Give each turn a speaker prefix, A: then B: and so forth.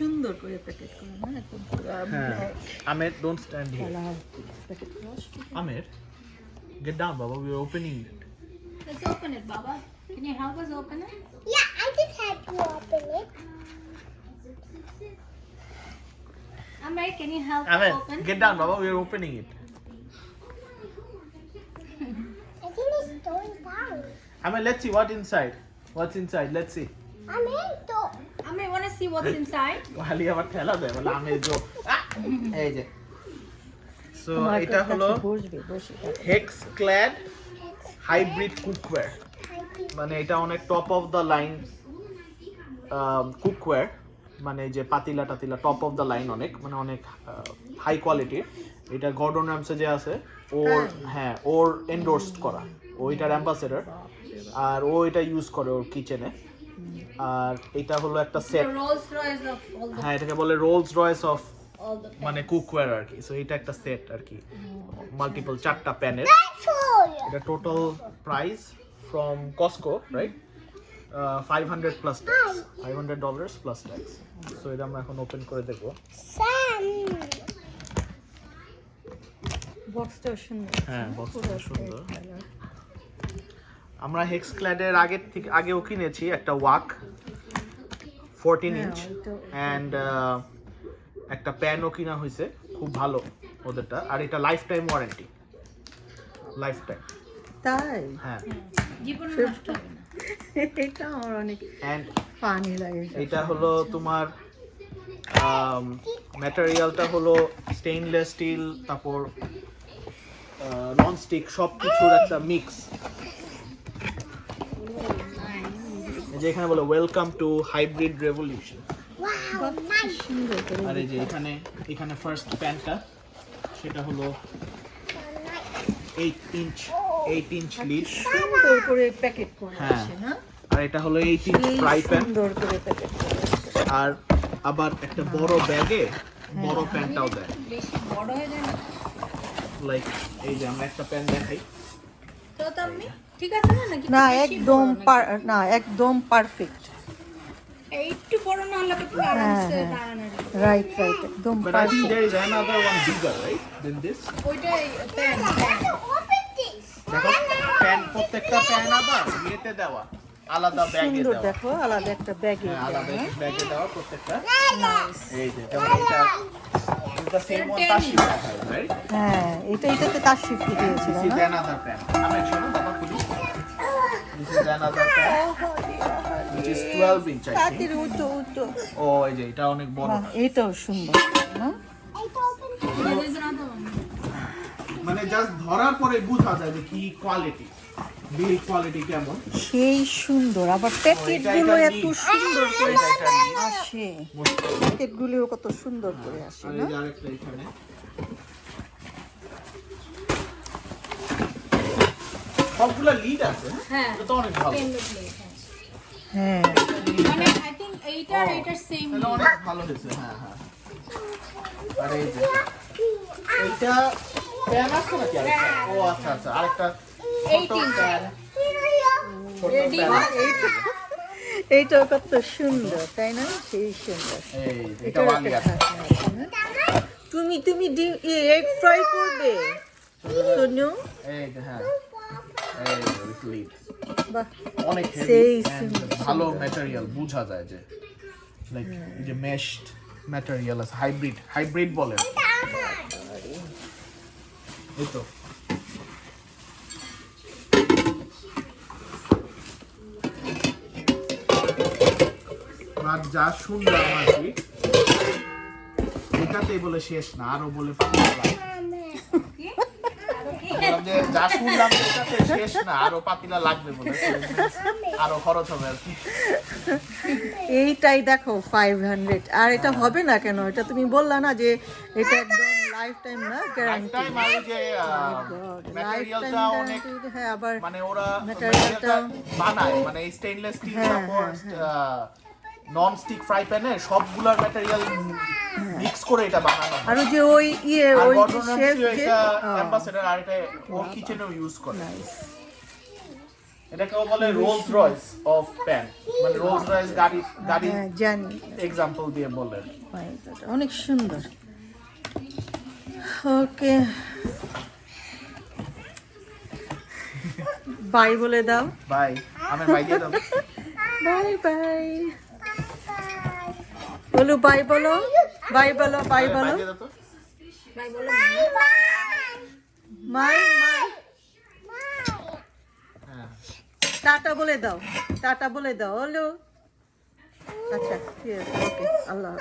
A: সুন্দর করে প্যাকেট করে না একদম পুরো
B: হ্যাঁ
A: black
B: আমের don't stand here
A: colour packet করা
B: আমের গেট ডাউন বাবা we are opening it
C: Let's open it, Baba. Can you help us open it?
D: Yeah, I can help you open it.
C: Amir, can you help
B: আমের
C: open?
B: Gate down বাবা we are opening it
D: I think it's going down.
B: আমের let's see what inside what's inside let's see
D: I'm in the
C: Amir, want to See what's inside?
B: খালি আবার ঠেলা দেয় বলে আমের জো। এই যে। সো এটা হলো হেক্স ক্ল্যাড হাইব্রিড কুকওয়্যার মানে এটা অনেক top of the line cookware মানে যে পাতিলা টাতিলা টপ অফ দ্য লাইন অনেক মানে অনেক হাই কোয়ালিটির এটা গর্ডন র্যামসে যে আছে ওর হ্যাঁ। ওর এন্ডোর্সড করা। ওইটার অ্যাম্বাসেডর আর ও এটা ইউজ করে ওর কিচেনে আর এটা হলো একটা সেট হ্যাঁ এটাকে বলে রোলস রয়েস অফ মানে কুকওয়্যার আর কি। সো এটা একটা সেট আর কি। মাল্টিপল চারটা প্যানের এটা total price from Costco right five hundred plus tax five hundred dollars plus tax so এটা আমরা এখন ওপেন করে দেখব।
D: Sam.
A: বক্সটাও সুন্দর।
B: হ্যাঁ? বক্সটা সুন্দর। আমরা হেক্স ক্ল্যাডের আগের থেকে আগেও কিনেছি একটা ওয়াক ফোরটিন ইঞ্চ অ্যান্ড একটা প্যানও কিনা হয়েছে খুব ভালো ওদেরটা আর এটা lifetime warranty lifetime
A: তাই?
B: হ্যাঁ।
C: জীবনে নষ্ট হবে না।
A: এটা আমার অনেক
B: অ্যান্ড
A: পানি লাগে।
B: এটা হলো তোমার ম্যাটেরিয়ালটা হলো স্টেইনলেস স্টিল তারপর নন স্টিক সব কিছুর একটা মিক্স যেখানে বলে ওয়েলকাম টু হাইব্রিড রেভলিউশন আর এই যে এখানে এখানে ফার্স্ট প্যান্টটা সেটা হলো eight inch eight inch lid
A: সুন্দর করে প্যাকেট করে
B: হ্যাঁ।
A: আছে না?
B: আর এটা হলো এইট ইঞ্চ
A: এই
B: ফ্রাই প্যান
A: সুন্দর করে প্যাকেট
B: আর আবার একটা বড় ব্যাগে বড় প্যান্টটাও দেয়।
C: বেশি বড় হয়ে যায় না?
B: লাইক এই যে আমরা একটা প্যান দেখাই।
C: তো তুমি ঠিক আছে না? নাকি
A: না একদম না একদম পারফেক্ট
C: একটু বড় না হলে তো আরামসে
A: হ্যাঁ।
C: দাঁড়ানো
A: রাইট রাইট একদম পারফেক্ট.
C: ওইটাই প্যান
B: দেখো প্যান প্রত্যেকটা প্যান আবার ইয়েতে দেওয়া আলাদা ব্যাগে
A: দেখো আলাদা একটা ব্যাগে
B: হ্যাঁ আলাদা ব্যাগে প্রত্যেকটা। এই যে যেমন এটা এটা সেম ওয়ান তাশি রাইট
A: হ্যাঁ এটা এটাতে তার শিফট দিয়েছিল না?
B: অ্যানাদার প্যান আমি শোনো বাবা খুলি। This is another pan which is 12 inch I think.
A: তাড়াতাড়ি উঠো উঠো
B: ও এই যে এটা অনেক বড়।
A: এটাও সুন্দর না.
B: মানে জাস্ট ধরার পরে বোঝা যায় যে কি কোয়ালিটি বিল কোয়ালিটি কেমন?
A: সেই সুন্দর আবার
B: প্যাকেটগুলো
A: এত সুন্দর করে আসে। প্যাকেট গুলিও কত সুন্দর করে আসে না?
B: এই যে আরেকটা এখানে। সবগুলা লিড আছে
C: হ্যাঁ?
B: এটা তো অনেক ভালো।
C: হ্যাঁ।
A: হ্যাঁ।
C: মানে আই থিংক এইটার এইটার সেম
B: এটা অনেক ভালো হয়েছে হ্যাঁ হ্যাঁ। আর এইটা প্যান আছে নাকি ও আচ্ছা আচ্ছা আরেকটা ছোট
C: 18
B: প্যান ছোট
C: Ready?
B: প্যান
A: এইটাও কত সুন্দর তাই না? সেই সুন্দর।
B: যে?
A: তুমি তুমি এগ ফ্রাই করবে? সোনু?
B: হ্যাঁ। এই যে অনেক ভালো ম্যাটেরিয়াল বোঝা যায় যে লাইক যে মেশড ম্যাটেরিয়াল আছে হাইব্রিড হাইব্রিড বলে। এই তো। আর যা শুনলাম আর কি এটাতেই বলে শেষ না আরও বলে যে শুনলাম এটাতে শেষ না আরও পাতিলা লাগবে বলে। আরও খরচ হবে আর কি।
A: এইটাই দেখো ফাইভ হান্ড্রেড আর এটা হবে না কেন? এটা তুমি বললা না যে এটা একদম লাইফ টাইম না গ্যারান্টি লাইফ টাইম হ্যাঁ আবার
B: মানে ওরা বানায় মানে
A: stainless
B: steel non stick fry প্যানে সবগুলার ম্যাটেরিয়াল মিক্স করে এটা বানানো
A: আর ওই যে ওই ইয়ে ওই শেফ যে
B: অ্যাম্বাসেডর আর এটা ওর কিচেনেও ইউজ করে. এটাকেও বলে রোলস রয়েস অফ প্যান মানে রোলস রয়েস গাড়ি গাড়ি
A: হ্যাঁ জানি।
B: এক্সাম্পল দিয়ে বলে।
A: অনেক সুন্দর। ওকে। বাই বলে দাও।
B: বাই আমি বাই দিয়ে দাও।
A: বাই বাই বলো বাই বলো বাই বলো বাই বলো। মাই মাই। টাটা বলে দাও টাটা বলে দাও হলো। আচ্ছা ঠিক আছে ওকে আল্লাহ